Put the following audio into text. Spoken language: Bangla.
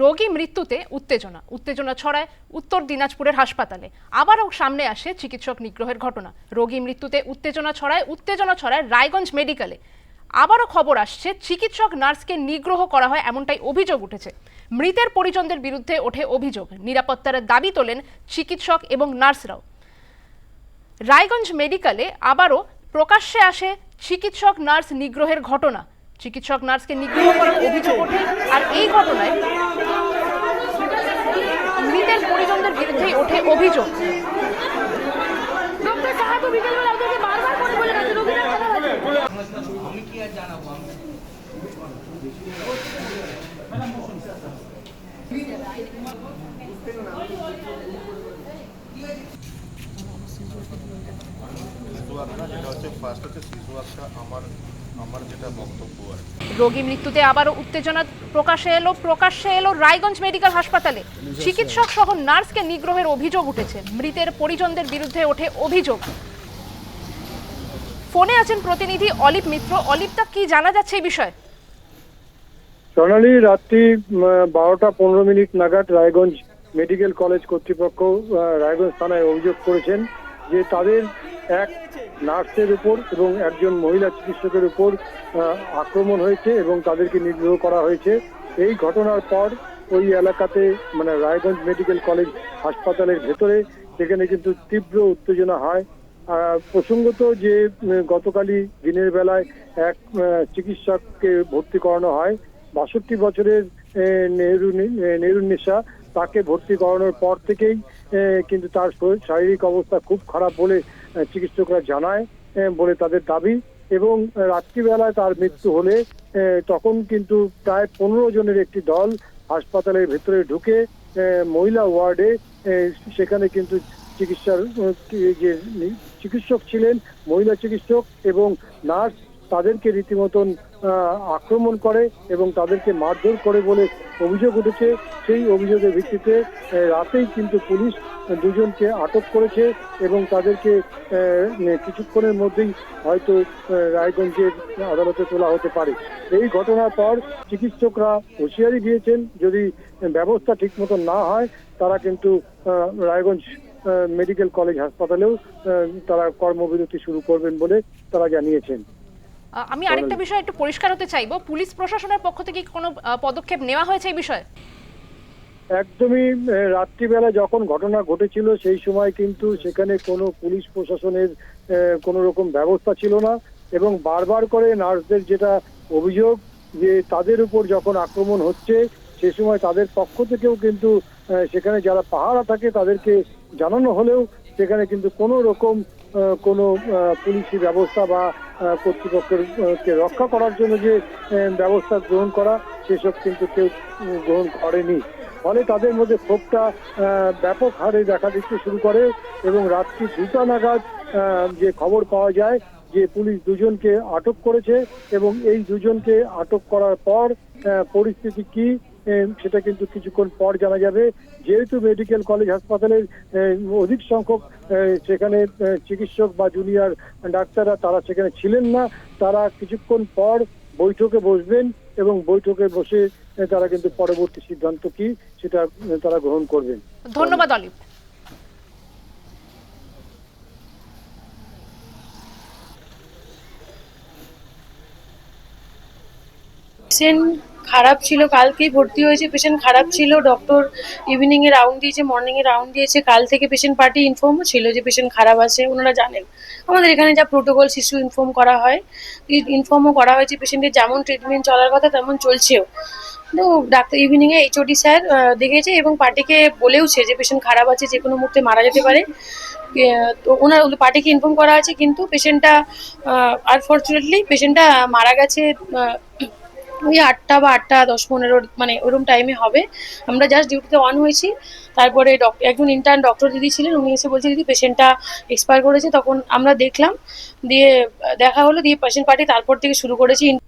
রোগী মৃত্যুতে উত্তেজনা। উত্তেজনা ছড়ায় উত্তর দিনাজপুরের হাসপাতালে। আবারও সামনে আসে চিকিৎসক নিগ্রহের ঘটনা। রোগী মৃত্যুতে উত্তেজনা ছড়ায় উত্তেজনা ছড়ায় রায়গঞ্জ মেডিকেলে। আবারও খবর আসছে, চিকিৎসক নার্সকে নিগ্রহ করা হয় এমনটাই অভিযোগ উঠেছে। মৃতের পরিজনদের বিরুদ্ধে ওঠে অভিযোগ। নিরাপত্তার দাবি তোলেন চিকিৎসক এবং নার্সরাও। রায়গঞ্জ মেডিকেলে আবারও প্রকাশ্যে আসে চিকিৎসক নার্স নিগ্রহের ঘটনা। চিকিৎসক নার্সকে নিগ্রহ করার অভিযোগ ওঠে। আর এই ঘটনায় মৃতের পরিজনদের বিরুদ্ধেই ওঠে অভিযোগ। আমি কি আর জানাব? আমি শিশু আঁকা যেটা হচ্ছে ফার্স্ট হচ্ছে শিশু আঁকা আমার আমার যেটা বক্তব্য আর রোগী মৃত্যুতে আবারও উত্তেজনা প্রকাশে এলো প্রকাশ্যে এলো রায়গঞ্জ মেডিকেল হাসপাতালে। চিকিৎসক সহ নার্সকে নিগ্রহের অভিযোগ উঠেছে। মৃতের পরিজনদের বিরুদ্ধে ওঠে অভিযোগ। ফোনে আছেন প্রতিনিধি অলিপ মিত্র। অলিপটা কি জানা যাচ্ছে এই বিষয়ে? সোনালি রাত্রি বারোটা পনেরো মিনিট নাগাদ রায়গঞ্জ মেডিকেল কলেজ কর্তৃপক্ষ আহ, রায়গঞ্জ থানায় অভিযোগ করেছেন যে তাদের এক নার্সের উপর এবং একজন মহিলা চিকিৎসকের উপর আক্রমণ হয়েছে এবং তাদেরকে নিগ্রহ করা হয়েছে। এই ঘটনার পর ওই এলাকাতে মানে রায়গঞ্জ মেডিকেল কলেজ হাসপাতালের ভেতরে সেখানে কিন্তু তীব্র উত্তেজনা হয়। প্রসঙ্গত যে গতকালই দিনের বেলায় এক চিকিৎসককে ভর্তি করানো হয়। বাষট্টি বছরের নেহরু নি- আহ, তাকে ভর্তি করানোর পর থেকেই কিন্তু তার শরীর- শারীরিক অবস্থা খুব খারাপ বলে চিকিৎসকরা জানায় বলে তাদের দাবি। এবং রাত্রিবেলায় তার মৃত্যু হলে তখন কিন্তু প্রায় পনেরো জনের একটি দল হাসপাতালের ভেতরে ঢুকে মহিলা ওয়ার্ডে সেখানে কিন্তু চিকিৎসার যে চিকিৎসক ছিলেন, মহিলা চিকিৎসক এবং নার্স তাদেরকে রীতিমতন আক্রমণ করে এবং তাদেরকে মারধর করে বলে অভিযোগ উঠেছে। সেই অভিযোগের ভিত্তিতে রাতেই কিন্তু পুলিশ দুজনকে আটক করেছে এবং তাদেরকে কিছুক্ষণের মধ্যেই হয়তো রায়গঞ্জের আদালতে তোলা হতে পারে। এই ঘটনার পর চিকিৎসকরা হুঁশিয়ারি দিয়েছেন, যদি ব্যবস্থা ঠিক মতো না হয়, তারা কিন্তু রায়গঞ্জ মেডিকেল কলেজ হাসপাতালেও তারা কর্মবিরতি শুরু করবেন বলে তারা জানিয়েছেন। আমি আরেকটা বিষয় একটু পরিষ্কার হতে চাইব। পুলিশ প্রশাসনের পক্ষ থেকে কি কোনো পদক্ষেপ নেওয়া হয়েছে এই বিষয়ে? একদমই রাত্রিবেলা যখন ঘটনা ঘটেছিল সেই সময় কিন্তু সেখানে কোনো পুলিশ প্রশাসনের কোনো রকম ব্যবস্থা ছিল না এবং বারবার করে নার্সদের যেটা অভিযোগ যে তাদের উপর যখন আক্রমণ হচ্ছে সে সময় তাদের পক্ষ থেকেও কিন্তু সেখানে যারা পাহারা থাকে তাদেরকে জানানো হলেও সেখানে কিন্তু কোনো রকম কোনো পুলিশি ব্যবস্থা বা আহ, কর্তৃপক্ষের কে রক্ষা করার জন্য যে ব্যবস্থা গ্রহণ করা সেসব কিন্তু কেউ গ্রহণ করেনি। ফলে তাদের মধ্যে ক্ষোভটা ব্যাপক হারে দেখা দিতে শুরু করে এবং রাত্রি দুটা নাগাদ যে খবর পাওয়া যায় যে পুলিশ দুজনকে আটক করেছে এবং এই দুজনকে আটক করার পর পরিস্থিতি কি সেটা কিন্তু কিছুক্ষণ পর জানা যাবে। যেহেতু মেডিকেল কলেজ হাসপাতালের অধিক সংখ্যক সেখানে চিকিৎসক বা জুনিয়র ডাক্তাররা তারা সেখানে ছিলেন না তারা কিছুক্ষণ পর বৈঠকে বসবেন এবং বৈঠকে বসে তারা কিন্তু পরবর্তী সিদ্ধান্ত কি সেটা তারা গ্রহণ করবেন। ধন্যবাদ অলিপ খারাপ ছিল, কালকেই ভর্তি হয়েছে পেশেন্ট খারাপ ছিল ডক্টর ইভিনিং এ রাউন্ড দিয়েছে মর্নিং এ রাউন্ড দিয়েছে, কাল থেকে পেশেন্ট পার্টি ইনফর্মও ছিল যে পেশেন্ট খারাপ আছে, ওনারা জানেন। আমাদের এখানে যা প্রোটোকল শিশু ইনফর্ম করা হয় ইনফর্মও করা হয়েছে পেশেন্টের যেমন ট্রিটমেন্ট চলার কথা তেমন চলছেও। তো ডাক্তার ইভিনিং এ এইচওডি স্যার দেখেছে এবং পার্টিকে বলেওছে যে পেশেন্ট খারাপ আছে, যে কোনো মুহূর্তে মারা যেতে পারে। তো ওনার পার্টিকে ইনফর্ম করা আছে, কিন্তু পেশেন্টটা আনফর্চুনেটলি পেশেন্টটা মারা গেছে ওই আটটা বা আটটা দশ পনেরো মানে ওরকম টাইমে হবে। আমরা জাস্ট ডিউটিতে অন হয়েছি। তারপরে ডক- একজন ইন্টার্ন ডক্টর দিদি ছিলেন, উনি এসে বলছে, দিদি পেশেন্টটা এক্সপায়ার করেছে। তখন আমরা দেখলাম, দিয়ে দেখা হলো, দিয়ে পেশেন্ট পার্টি তারপর থেকে শুরু করেছি।